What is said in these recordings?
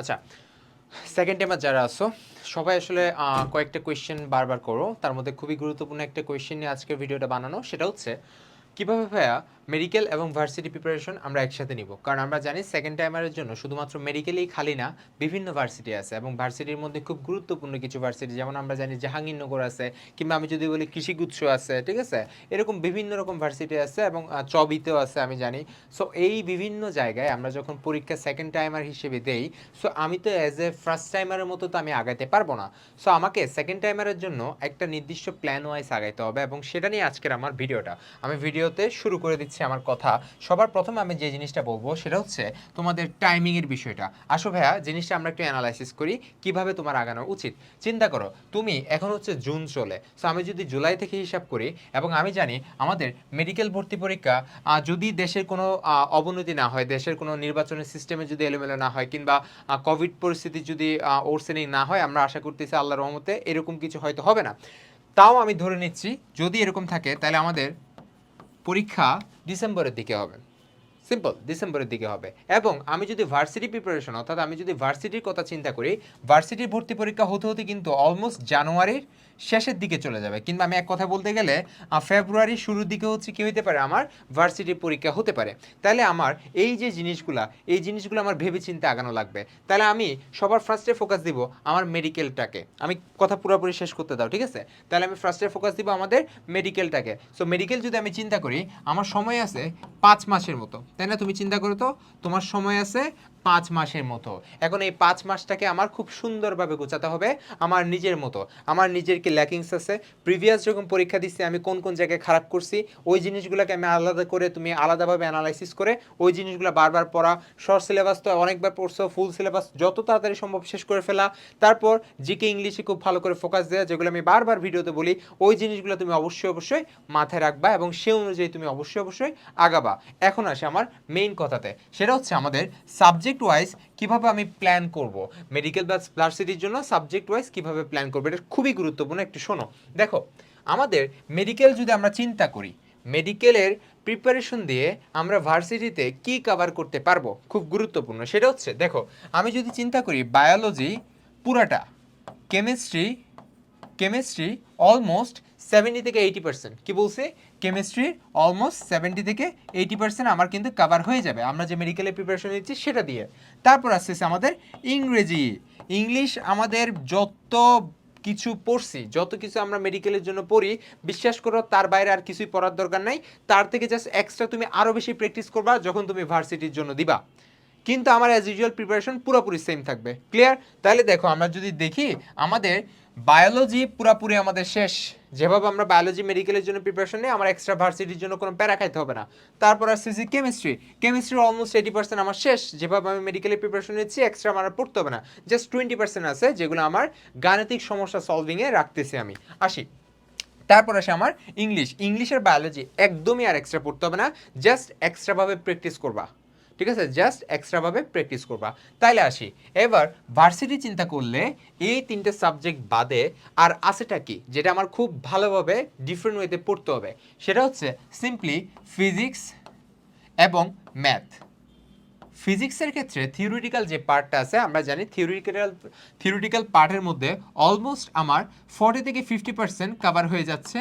আচ্ছা second timer যারা আসো সবাই আসলে কয়েকটা কোয়েশ্চেন বারবার করো। তার মধ্যে খুবই গুরুত্বপূর্ণ একটা কোয়েশ্চেন নিয়ে আজকের ভিডিওটা বানানো। সেটা হচ্ছে, কীভাবে ভাইয়া মেডিকেল এবং ভার্সিটি প্রিপারেশন আমরা একসাথে নিব। কারণ আমরা জানি সেকেন্ড টাইমারের জন্য শুধুমাত্র মেডিকেলেই খালি না, বিভিন্ন ভার্সিটি আছে এবং ভার্সিটির মধ্যে খুব গুরুত্বপূর্ণ কিছু ভার্সিটি যেমন আমরা জানি জাহাঙ্গীরনগর আছে, কিংবা আমি যদি বলি কৃষিগুচ্ছ আছে, ঠিক আছে? এরকম বিভিন্ন রকম ভার্সিটি আছে এবং চবিতেও আছে আমি জানি। সো এই বিভিন্ন জায়গায় আমরা যখন পরীক্ষা সেকেন্ড টাইমার হিসেবে দেই সো আমি তো অ্যাজ এ ফার্স্ট টাইমারের মতো তো আমি আগাইতে পারব না। সো আমাকে সেকেন্ড টাইমারের জন্য একটা নির্দিষ্ট প্ল্যান ওয়াইজ আগাইতে হবে এবং সেটা নিয়ে আজকের আমার ভিডিওটা আমি ভিডিওতে শুরু করে দিচ্ছি। আমার কথা। সবার প্রথমে আমি যে জিনিসটা বলব সেটা হচ্ছে তোমাদের টাইমিংয়ের বিষয়টা। আসো ভাইয়া, জিনিসটা আমরা একটু অ্যানালাইসিস করি, কীভাবে তোমার আগানো উচিত? চিন্তা করো, তুমি এখন হচ্ছে জুন চলে সো আমি যদি জুলাই থেকে হিসাব করি, এবং আমি জানি আমাদের মেডিকেল ভর্তি পরীক্ষা যদি দেশের কোনো অবনতি না হয়, দেশের কোনো নির্বাচনের সিস্টেমে যদি এলোমেলো না হয়, কিংবা কোভিড পরিস্থিতি যদি ওরসেনিং না হয়, আমরা আশা করতেছি আল্লাহর রহমতে এরকম কিছু হয়তো হবে না। তাও আমি ধরে নিচ্ছি, যদি এরকম থাকে, তাহলে আমাদের পরীক্ষা ডিসেম্বরের দিকে হবে। সিম্পল ডিসেম্বরের দিকে হবে। এবং আমি যদি ভার্সিটি প্রিপারেশন অর্থাৎ আমি যদি ভার্সিটির কথা চিন্তা করি ভার্সিটির ভর্তি পরীক্ষা হতে হতে কিন্তু অলমোস্ট জানুয়ারির শেষের দিকে চলে যাবে। কিংবা আমি এক কথা বলতে গেলে আহ, ফেব্রুয়ারির শুরুর দিকে হচ্ছে কী হতে পারে আমার ভার্সিটির পরীক্ষা হতে পারে। তাহলে আমার এই যে জিনিসগুলা এই জিনিসগুলো আমার ভেবে চিন্তে আগানো লাগবে। তাহলে আমি সবার ফার্স্টে ফোকাস দিব আমার মেডিকেলটাকে আমি কথা পুরোপুরি শেষ করতে দাও ঠিক আছে? তাহলে আমি ফার্স্টে ফোকাস দিব আমাদের মেডিকেলটাকে সো মেডিকেল যদি আমি চিন্তা করি আমার সময় আছে পাঁচ মাসের মতো। তাই না? তুমি চিন্তা করো তো তোমার সময় আছে। পাঁচ মাসের মতো। এখন এই পাঁচ মাসটাকে আমার খুব সুন্দরভাবে গোছাতে হবে আমার নিজের মতো। আমার নিজের কি ল্যাকিংস আছে? প্রিভিয়াস যখন পরীক্ষা দিচ্ছি, আমি কোন কোন জায়গায় খারাপ করছি, ওই জিনিসগুলোকে আমি আলাদা করে তুমি আলাদাভাবে অ্যানালাইসিস করে ওই জিনিসগুলো বারবার পড়া শর্ট সিলেবাস তো অনেকবার পড়ছো ফুল সিলেবাস যত তাড়াতাড়ি সম্ভব শেষ করে ফেলা। তারপর জিকে ইংলিশে খুব ভালো করে ফোকাস দেওয়া যেগুলো আমি বারবার ভিডিওতে বলি, ওই জিনিসগুলো তুমি অবশ্যই অবশ্যই মাথায় রাখবা এবং সে অনুযায়ী তুমি অবশ্যই অবশ্যই আগাবা। এখন আসে আমার মেইন কথাতে। সেটা হচ্ছে আমাদের সাবজেক্ট ওয়াইজ কীভাবে আমি প্ল্যান করব? মেডিকেল বা ভার্সিটির জন্য সাবজেক্ট ওয়াইজ কীভাবে প্ল্যান করব? এটা খুবই গুরুত্বপূর্ণ। একটু শোনো। দেখো, আমাদের মেডিকেল যদি আমরা চিন্তা করি মেডিকেলের প্রিপারেশন দিয়ে আমরা ভার্সিটিতে কি কভার করতে পারব? খুব গুরুত্বপূর্ণ। সেটা হচ্ছে, দেখো, আমি যদি চিন্তা করি বায়োলজি পুরাটা কেমিস্ট্রি কেমিস্ট্রি অলমোস্ট সেভেন্টি থেকে এইটি পার্সেন্ট কী বলছে? কেমিস্ট্রির অলমোস্ট সেভেন্টি থেকে এইটি পার্সেন্ট আমার কিন্তু কভার হয়ে যাবে। আমরা যে মেডিকেলের প্রিপারেশন নিচ্ছি সেটা দিয়ে। তারপর আসতেছে আমাদের ইংরেজি। ইংলিশ আমাদের যত কিছু পড়ছি, যত কিছু আমরা মেডিকেলের জন্য পড়ি, বিশ্বাস করো তার বাইরে আর কিছুই পড়ার দরকার নাই। তার থেকে জাস্ট এক্সট্রা তুমি আরও বেশি প্র্যাকটিস করবা যখন তুমি ভার্সিটির জন্য দিবা। কিন্তু আমার অ্যাজ ইউজুয়াল প্রিপারেশন পুরোপুরি সেম থাকবে। ক্লিয়ার তাহলে দেখো আমরা যদি দেখি, আমাদের বায়োলজি পুরোপুরি আমাদের শেষ। যেভাবে আমরা বায়োলজি মেডিকেলের জন্য প্রিপারেশন নিই, আমার এক্সট্রা ভার্সিটির জন্য কোনো প্যারা খাইতে হবে না। তারপর আসতেছি chemistry chemistry almost eighty percent আমার শেষ। যেভাবে আমি মেডিকেলের প্রিপারেশন নিচ্ছি এক্সট্রা আমার পড়তে হবে না। জাস্ট টোয়েন্টি পার্সেন্ট আছে যেগুলো আমার গাণিতিক সমস্যা সলভিংয়ে রাখতেছি আমি। আসি। তারপর আসে আমার ইংলিশ ইংলিশের বায়োলজি একদমই আর এক্সট্রা পড়তে হবে না। জাস্ট এক্সট্রাভাবে প্র্যাকটিস করবা। ঠিক আছে? জাস্ট এক্সট্রাভাবে প্র্যাকটিস করবা। তাইলে আসি। এবার ভার্সিটি চিন্তা করলে এই তিনটে সাবজেক্ট বাদে আর আছেটা কি? যেটা আমার খুব ভালোভাবে ডিফারেন্ট ওয়েতে পড়তে হবে। সেটা হচ্ছে সিম্পলি ফিজিক্স এবং ম্যাথ ফিজিক্সের ক্ষেত্রে থিওরিটিক্যাল যে পার্টটা আছে, আমরা জানি থিওরিটিক্যাল থিওরিটিক্যাল পার্টের মধ্যে অলমোস্ট আমার ফর্টি থেকে ফিফটি পার্সেন্ট কাভার হয়ে যাচ্ছে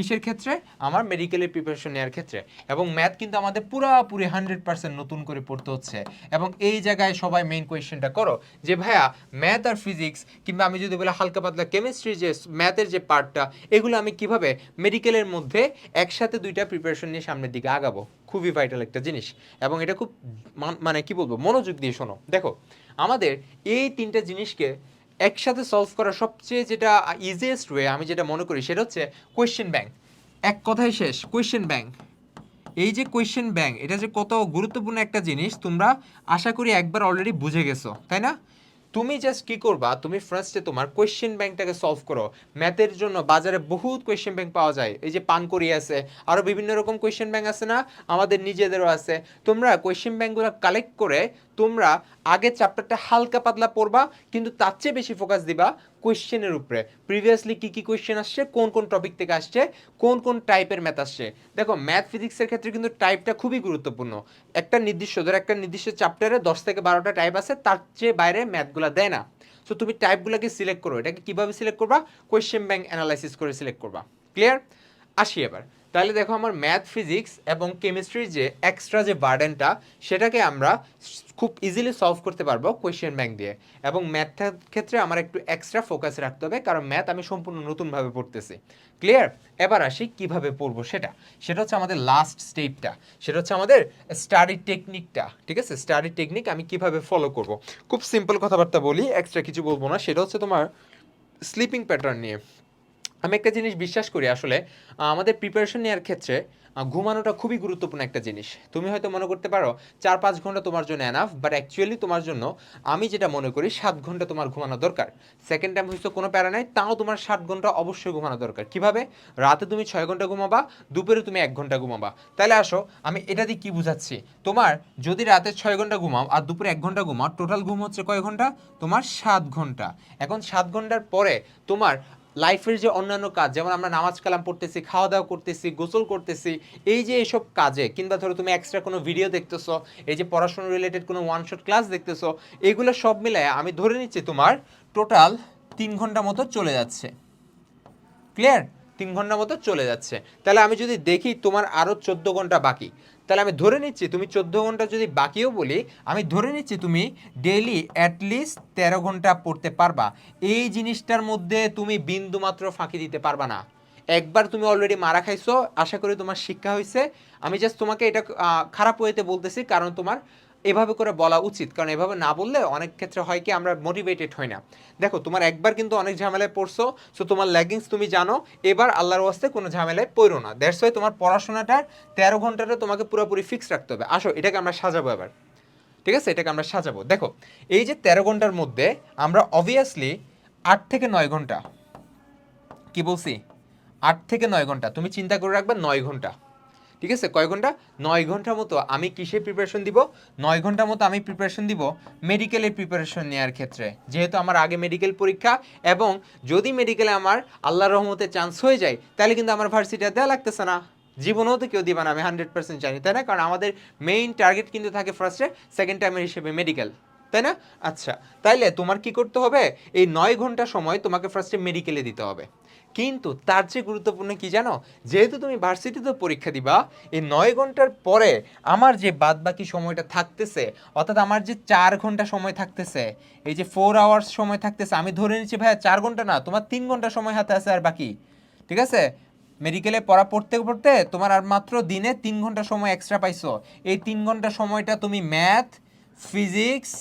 কিসের ক্ষেত্রে? আমার মেডিকেলের প্রিপারেশন নেওয়ার ক্ষেত্রে। এবং ম্যাথ কিন্তু আমাদের পুরোপুরি হান্ড্রেড পার্সেন্ট নতুন করে পড়তে হচ্ছে। এবং এই জায়গায় সবাই মেইন কোয়েশ্চেনটা করো, যে ভাইয়া ম্যাথ আর ফিজিক্স কিংবা আমি যদি বলি হালকা পাতলা কেমিস্ট্রি যে ম্যাথের যে পার্টটা এগুলো আমি কীভাবে মেডিকেলের মধ্যে একসাথে দুইটা প্রিপারেশন নিয়ে সামনের দিকে আগাবো? খুবই ভাইটাল একটা জিনিস। এবং এটা খুব মান- মানে কি বলব, মনোযোগ দিয়ে শোনো। দেখো, আমাদের এই তিনটা জিনিসকে একসাথে সলভ করা সবচেয়ে যেটা ইজিয়েস্ট ওয়ে আমি যেটা মনে করি, সেটা হচ্ছে কোয়েশ্চেন ব্যাংক এক কথাই শেষ কোয়েশ্চেন ব্যাংক এই যে কোয়েশ্চেন ব্যাংক এটা যে কত গুরুত্বপূর্ণ একটা জিনিস, তোমরা আশা করি একবার অলরেডি বুঝে গেছো, তাই না? তুমি জাস্ট কি করবা? তুমি ফার্স্টে তোমার কোয়েশ্চেন ব্যাংকটাকে সলভ করো। ম্যাথের জন্য বাজারে বহুত কোয়েশ্চেন ব্যাংক পাওয়া যায়। এই যে পানকরি আছে আরও বিভিন্ন রকম কোয়েশ্চেন ব্যাংক আছে না? আমাদের নিজেদেরও আছে। তোমরা কোয়েশ্চেন ব্যাংকগুলো কালেক্ট করে তোমরা আগের চ্যাপ্টারটা হালকা পাতলা পড়বা, কিন্তু তার চেয়ে বেশি ফোকাস দিবা কোয়েশ্চেনের উপরে। প্রিভিয়াসলি কী কী কোয়েশ্চেন আসছে? কোন কোন টপিক থেকে আসছে? কোন কোন টাইপের ম্যাথ আসছে? দেখো ম্যাথ ফিজিক্সের ক্ষেত্রে কিন্তু টাইপটা খুবই গুরুত্বপূর্ণ। একটা নির্দিষ্ট, ধর একটা নির্দিষ্ট চ্যাপ্টারে দশ থেকে বারোটা টাইপ আছে, তার চেয়ে বাইরে ম্যাথগুলো দেয় না। সো তুমি টাইপগুলোকে সিলেক্ট করো। এটাকে কীভাবে সিলেক্ট করবা? কোয়েশ্চেন ব্যাংক অ্যানালাইসিস করে সিলেক্ট করবা। ক্লিয়ার আসি এবার। তাহলে দেখো আমার ম্যাথ ফিজিক্স এবং কেমিস্ট্রির যে এক্সট্রা যে বার্ডেনটা সেটাকে আমরা খুব ইজিলি সলভ করতে পারব কোয়েশ্চেন ব্যাংক দিয়ে। এবং ম্যাথের ক্ষেত্রে আমার একটু এক্সট্রা ফোকাস রাখতে হবে, কারণ ম্যাথ আমি সম্পূর্ণ নতুনভাবে পড়তেছি। ক্লিয়ার এবার আসি কীভাবে পড়ব সেটা। সেটা হচ্ছে আমাদের লাস্ট স্টেপটা সেটা হচ্ছে আমাদের স্টাডি টেকনিকটা ঠিক আছে? স্টাডি টেকনিক আমি কীভাবে ফলো করব? খুব সিম্পল কথাবার্তা বলি এক্সট্রা কিছু বলব না। সেটা হচ্ছে তোমার স্লিপিং প্যাটার্ন নিয়ে। আমি একটা জিনিস বিশ্বাস করি আসলে আমাদের প্রিপারেশন নেওয়ার ক্ষেত্রে ঘুমানোটা খুবই গুরুত্বপূর্ণ একটা জিনিস। তুমি হয়তো মনে করতে পারো চার পাঁচ ঘণ্টা তোমার জন্য এনাফ বাট অ্যাকচুয়ালি তোমার জন্য আমি যেটা মনে করি, সাত ঘণ্টা তোমার ঘুমানো দরকার। সেকেন্ড টাইম হয়তো কোনো প্যারা নাই, তাও তোমার সাত ঘণ্টা অবশ্যই ঘুমানো দরকার। কীভাবে? রাতে তুমি ছয় ঘণ্টা ঘুমাবা, দুপুরে তুমি এক ঘণ্টা ঘুমাবা। তাহলে আসো, আমি এটা দিয়ে কী বুঝাচ্ছি? তোমার যদি রাতে ছয় ঘণ্টা ঘুমাও আর দুপুরে এক ঘণ্টা ঘুমাও টোটাল ঘুম হচ্ছে কয় ঘণ্টা? তোমার সাত ঘণ্টা। এখন সাত ঘণ্টার পরে তোমার লাইফের যে অন্যান্য কাজ, যেমন আমরা নামাজ কালাম পড়তেছি খাওয়া দাওয়া করতেছি, গোসল করতেছি, এই যে এসব কাজে, কিংবা ধরো তুমি এক্সট্রা কোনো ভিডিও দেখতেছো, এই যে পড়াশোনা রিলেটেড কোনো ওয়ান শট ক্লাস দেখতেছো, এগুলো সব মিলায় আমি ধরে নিচ্ছি তোমার টোটাল তিন ঘণ্টা মতো চলে যাচ্ছে। ক্লিয়ার তিন ঘণ্টা মতো চলে যাচ্ছে। তাহলে আমি যদি দেখি তোমার আরও চোদ্দ ঘণ্টা বাকি, তাহলে আমি ধরে নিচ্ছি তুমি চোদ্দ ঘণ্টা যদি বাকিও বলি, আমি ধরে নিচ্ছি তুমি ডেইলি অ্যাটলিস্ট তেরো ঘণ্টা পড়তে পারবা। এই জিনিসটার মধ্যে তুমি বিন্দু মাত্র ফাঁকি দিতে পারবা না। একবার তুমি অলরেডি মারা খাইছো, আশা করি তোমার শিক্ষা হয়েছে আমি জাস্ট তোমাকে এটা খারাপ ওয়েতে বলতেছি, কারণ তোমার এভাবে করে বলা উচিত। কারণ এভাবে না বললে অনেক ক্ষেত্রে হয় কি আমরা মোটিভেটেড হই না। দেখো, তোমার একবার কিন্তু অনেক ঝামেলায় পড়ছো সো তোমার ল্যাগিংস তুমি জানো, এবার আল্লাহর ওয়াস্তে কোনো ঝামেলায় পড়ো না। দ্যাটস ওয়াই তোমার পড়াশোনাটার তেরো ঘন্টাটা তোমাকে পুরোপুরি ফিক্স রাখতে হবে। আসো, এটাকে আমরা সাজাবো এবার। ঠিক আছে? এটাকে আমরা সাজাবো। দেখো, এই যে তেরো ঘণ্টার মধ্যে আমরা অবভিয়াসলি আট থেকে নয় ঘণ্টা, কি বলছি? আট থেকে নয় ঘণ্টা। তুমি চিন্তা করে রাখবে নয় ঘণ্টা। ঠিক আছে? কয় ঘণ্টা? নয় ঘণ্টা মতো। আমি কিসে প্রিপারেশন দিব? নয় ঘণ্টা মতো আমি প্রিপারেশন দিব মেডিকেলের প্রিপারেশন নেওয়ার ক্ষেত্রে। যেহেতু আমার আগে মেডিকেল পরীক্ষা এবং যদি মেডিকেলে আমার আল্লাহর রহমতে চান্স হয়ে যায়, তাহলে কিন্তু আমার ভার্সিটিতে দেওয়া লাগতেছে না। জীবনেও তো কেউ দিবে না, আমি হান্ড্রেড পার্সেন্ট জানি, তাই না? কারণ আমাদের মেইন টার্গেট কিন্তু থাকে ফার্স্টে সেকেন্ড টাইমের হিসেবে মেডিকেল তাই না? আচ্ছা তাইলে তোমার কি করতে হবে? এই নয় ঘণ্টা সময় তোমাকে ফার্স্টে মেডিকেলে দিতে হবে। কিন্তু তার চেয়ে গুরুত্বপূর্ণ কি জানো? যেহেতু তুমি ভার্সিটিতে পরীক্ষা দিবা, এই নয় ঘণ্টার পরে আমার যে বাদ বাকি সময়টা থাকতেছে, অর্থাৎ আমার যে চার ঘণ্টা সময় থাকতেছে, এই যে ফোর আওয়ার্স সময় থাকতেছে, আমি ধরে নিচ্ছি ভাইয়া চার ঘণ্টা না, তোমার তিন ঘণ্টা সময় হাতে আছে আর বাকি। ঠিক আছে? মেডিকেলে পড়া পড়তে পড়তে তোমার আর মাত্র দিনে তিন ঘণ্টা সময় এক্সট্রা পাইছো। এই তিন ঘণ্টা সময়টা তুমি ম্যাথ ফিজিক্স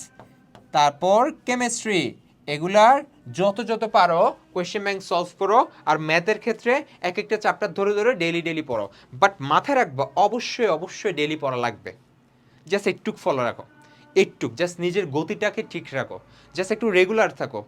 তারপর কেমিস্ট্রি এগুলার যত যত পারো কোয়েশ্চেন ব্যাংক সলভ করো আর ম্যাথের ক্ষেত্রে এক একটা চ্যাপ্টার ধরে ধরে ডেলি ডেলি পড়ো। বাট মাথায় রাখব, অবশ্যই অবশ্যই ডেলি পড়া লাগবে। জাস্ট একটুক ফলো রাখো। একটুক জাস্ট নিজের গতিটাকে ঠিক রাখো। জাস্ট একটু রেগুলার থাকো।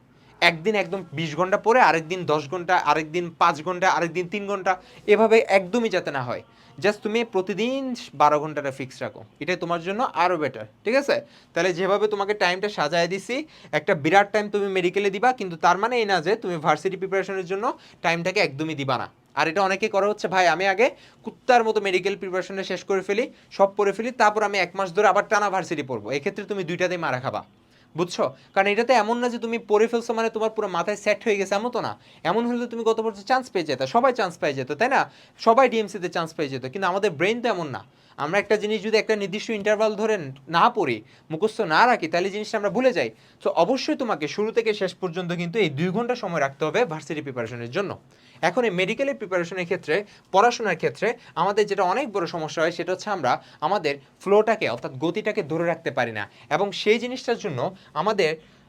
একদিন একদম বিশ ঘণ্টা পরে, আরেকদিন দশ ঘণ্টা, আরেকদিন পাঁচ ঘণ্টা, আরেকদিন তিন ঘণ্টা, এভাবে একদমই যাতে না হয়। জাস্ট তুমি প্রতিদিন বারো ঘন্টাটা ফিক্স রাখো। এটাই তোমার জন্য আরও বেটার ঠিক আছে? তাহলে যেভাবে তোমাকে টাইমটা সাজায় দিছি, একটা বিরাট টাইম তুমি মেডিকেলে দিবা, কিন্তু তার মানে এই না যে তুমি ভার্সিটি প্রিপারেশনের জন্য টাইমটাকে একদমই দিবা না। আর এটা অনেকে করা হচ্ছে, ভাই, আমি আগে কুত্তার মতো মেডিকেল প্রিপারেশনে শেষ করে ফেলি, সব পড়ে ফেলি, তারপর আমি এক মাস ধরে আবার টানা ভার্সিটি পড়ব। এক্ষেত্রে তুমি দুইটাতেই মারা খাবা। বুঝছ? কারণ এটাতে এমন না যে তুমি পড়ে ফেলছো মানে তোমার পুরো মাথায় সেট হয়ে গেছে এমন তো না। এমন হলে তুমি গত বছর চান্স পেয়ে যেত, সবাই চান্স পেয়ে যেত, তাই না? সবাই ডিএমসিতে চান্স পেয়ে যেত, কিন্তু আমাদের ব্রেন তো এমন না। আমরা একটা জিনিস যদি একটা নির্দিষ্ট ইন্টারভাল ধরে না পড়ি, মুখস্থ না রাখি, তাহলে জিনিসটা আমরা ভুলে যাই। তো অবশ্যই তোমাকে শুরু থেকে শেষ পর্যন্ত কিন্তু এই দুই ঘণ্টা সময় রাখতে হবে ভার্সিটি প্রিপারেশনের জন্য। এখন এই মেডিকেলের প্রিপারেশনের ক্ষেত্রে, পড়াশোনার ক্ষেত্রে আমাদের যেটা অনেক বড় সমস্যা হয়, সেটা হচ্ছে আমরা আমাদের ফ্লোটাকে অর্থাৎ গতিটাকে ধরে রাখতে পারি না। এবং সেই জিনিসটার জন্য আমাদের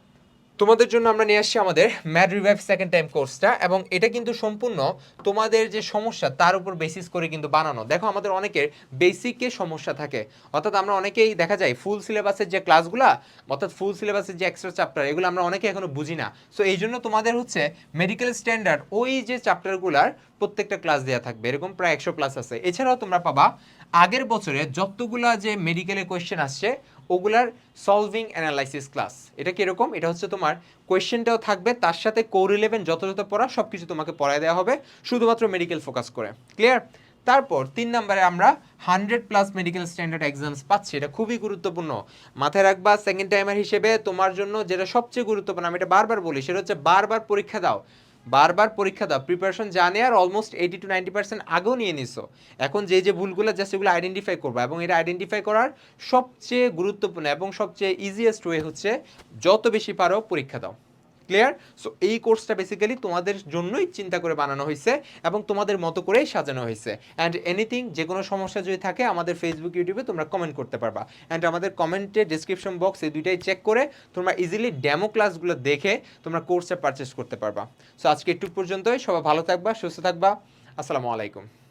তোমাদের জন্য আমরা নিয়ে আসছি আমাদের ম্যাড রিভাইভ সেকেন্ড টাইম কোর্সটা এবং এটা কিন্তু সম্পূর্ণ তোমাদের যে সমস্যা, তার উপর বেসিস করে কিন্তু বানানো। দেখো, আমাদের অনেকের বেসিকে সমস্যা থাকে। অর্থাৎ আমরা অনেকেই দেখা যায় ফুল সিলেবাসের যে ক্লাসগুলা অর্থাৎ ফুল সিলেবাসের যে এক্সট্রা চ্যাপ্টার এগুলো আমরা অনেকে এখনও বুঝি না। সো এই জন্য তোমাদের হচ্ছে মেডিকেল স্ট্যান্ডার্ড ওই যে চ্যাপ্টারগুলার প্রত্যেকটা ক্লাস দেওয়া থাকবে। এরকম প্রায় একশো ক্লাস আছে। এছাড়াও তোমরা পাবা, আগের বছরে যতগুলা যে মেডিকেলের কোয়েশ্চেন আসছে ওগুলার সলভিং অ্যানালাইসিস ক্লাস এটা কীরকম? এটা হচ্ছে তোমার কোয়েশ্চেনটাও থাকবে, তার সাথে কোর ইলেভেন যত যত পড়া সব কিছু তোমাকে পড়ায় দেওয়া হবে, শুধুমাত্র মেডিকেল ফোকাস করে। ক্লিয়ার তারপর তিন নম্বরে আমরা hundred plus medical standard exams পাচ্ছি। এটা খুবই গুরুত্বপূর্ণ। মাথায় রাখবা সেকেন্ড টাইমার হিসেবে তোমার জন্য যেটা সবচেয়ে গুরুত্বপূর্ণ, আমি এটা বারবার বলি, সেটা হচ্ছে বারবার পরীক্ষা দাও। বারবার পরীক্ষা দাও প্রিপারেশন জানে আর almost eighty to ninety percent আগেও নিয়ে নিছো। এখন যে যে ভুলগুলো জাস্ট সেগুলো আইডেন্টিফাই করব এবং এটা আইডেন্টিফাই করার সবচেয়ে গুরুত্বপূর্ণ এবং সবচেয়ে ইজিয়েস্ট ওয়ে হচ্ছে, যত বেশি পারো পরীক্ষা দাও। ক্লিয়ার সো এই কোর্সটা বেসিক্যালি তোমাদের জন্যই চিন্তা করে বানানো হয়েছে এবং তোমাদের মতো করেই সাজানো হয়েছে। অ্যান্ড এনিথিং যে কোনো সমস্যা যদি থাকে, আমাদের ফেসবুক ইউটিউবে তোমরা কমেন্ট করতে পারবা। অ্যান্ড আমাদের কমেন্টে ডিসক্রিপশন বক্স এই দুইটাই চেক করে তোমরা ইজিলি ডেমো ক্লাসগুলো দেখে তোমরা কোর্সটা পারচেস করতে পারবা। সো আজকে একটু পর্যন্তই। সবাই ভালো থাকবা, সুস্থ থাকবা। আসসালামু আলাইকুম।